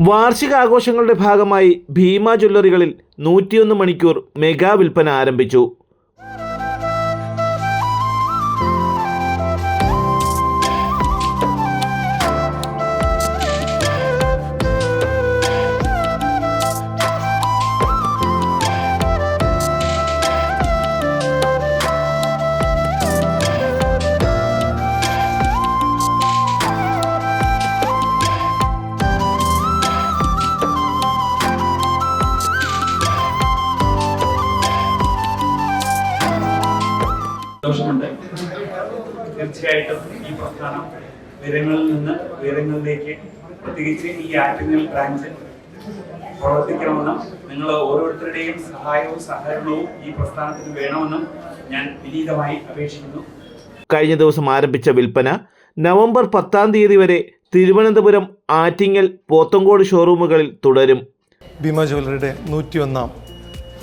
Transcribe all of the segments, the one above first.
വാർഷികാഘോഷങ്ങളുടെ ഭാഗമായി ഭീമ ജ്വല്ലറികളിൽ നൂറ്റിയൊന്ന് മണിക്കൂർ മെഗാ വിൽപ്പന ആരംഭിച്ചു. തീർച്ചയായിട്ടും ഈ പ്രസ്ഥാനം ഉയരങ്ങളിൽ നിന്ന് ഉയരങ്ങളിലേക്ക് പ്രത്യേകിച്ച് ഈ ആറ്റിങ്ങൽ ബ്രാഞ്ച് പ്രവർത്തിക്കണമെന്നും നിങ്ങൾ ഓരോരുത്തരുടെയും സഹായവും സഹകരണവും ഈ പ്രസ്ഥാനത്തിന് വേണമെന്നും ഞാൻ വിനീതമായി അപേക്ഷിക്കുന്നു. കഴിഞ്ഞ ദിവസം ആരംഭിച്ച വിൽപ്പന നവംബർ പത്താം തീയതി വരെ തിരുവനന്തപുരം ആറ്റിങ്ങൽ പോത്തങ്കോട് ഷോറൂമുകളിൽ തുടരും. ഭീമ ജ്വല്ലറിയുടെ നൂറ്റിയൊന്നാം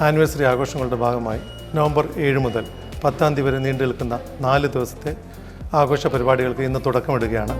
ആനിവേഴ്സറി ആഘോഷങ്ങളുടെ ഭാഗമായി നവംബർ ഏഴ് മുതൽ പത്താം തീയതി വരെ നീണ്ടു നിൽക്കുന്ന നാല് ദിവസത്തെ ആഘോഷ പരിപാടികൾക്ക് ഇന്ന് തുടക്കമിടുകയാണ്.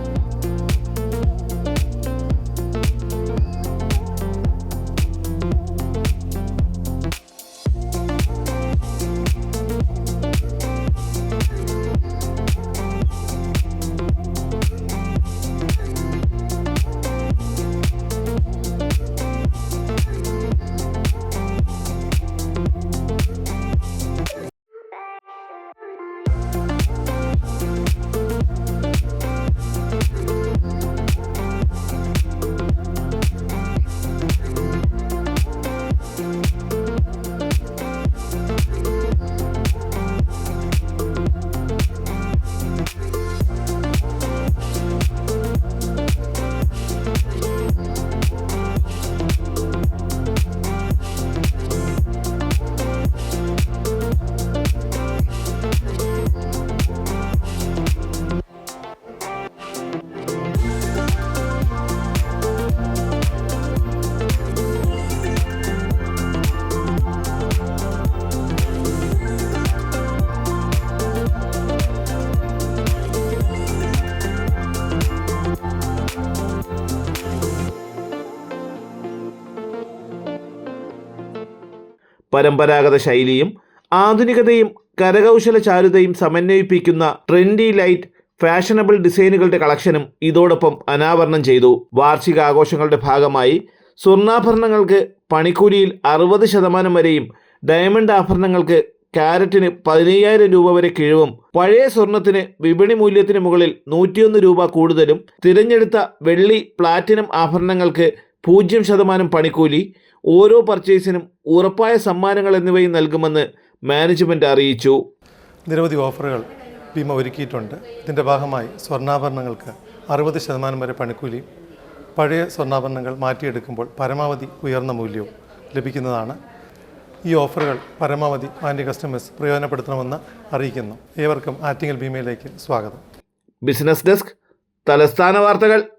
പരമ്പരാഗത ശൈലിയും ആധുനികതയും കരകൗശല ചാരുതയും സമന്വയിപ്പിക്കുന്ന ട്രെൻഡി ലൈറ്റ് ഫാഷനബിൾ ഡിസൈനുകളുടെ കളക്ഷനും ഇതോടൊപ്പം അനാവരണം ചെയ്തു. വാർഷിക ആഘോഷങ്ങളുടെ ഭാഗമായി സ്വർണാഭരണങ്ങൾക്ക് പണിക്കൂലിയിൽ അറുപത് ശതമാനം വരെയും ഡയമണ്ട് ആഭരണങ്ങൾക്ക് ക്യാരറ്റിന് പതിനയ്യായിരം രൂപ വരെ കിഴിവും പഴയ സ്വർണത്തിന് വിപണി മൂല്യത്തിന് മുകളിൽ നൂറ്റിയൊന്ന് രൂപ കൂടുതലും. തിരഞ്ഞെടുത്ത വെള്ളി പ്ലാറ്റിനം ആഭരണങ്ങൾക്ക് പൂജ്യം ശതമാനം പണിക്കൂലി ഓരോ പർച്ചേസിനും ഉറപ്പായ സമ്മാനങ്ങൾ എന്നിവയും നൽകുമെന്ന് മാനേജ്മെന്റ് അറിയിച്ചു. നിരവധി ഓഫറുകൾ ഭീമ ഒരുക്കിയിട്ടുണ്ട്. ഇതിന്റെ ഭാഗമായി സ്വർണാഭരണങ്ങൾക്ക് അറുപത് ശതമാനം വരെ പണിക്കൂലിയും പഴയ സ്വർണാഭരണങ്ങൾ മാറ്റിയെടുക്കുമ്പോൾ പരമാവധി ഉയർന്ന മൂല്യവും ലഭിക്കുന്നതാണ്. ഈ ഓഫറുകൾ പരമാവധി മാന്യ കസ്റ്റമേഴ്സ് പ്രയോജനപ്പെടുത്തണമെന്ന് അറിയിക്കുന്നു. ഏവർക്കും ആറ്റിങ്ങൽ ഭീമയിലേക്ക് സ്വാഗതം. ബിസിനസ് ഡെസ്ക് തലസ്ഥാന വാർത്തകൾ.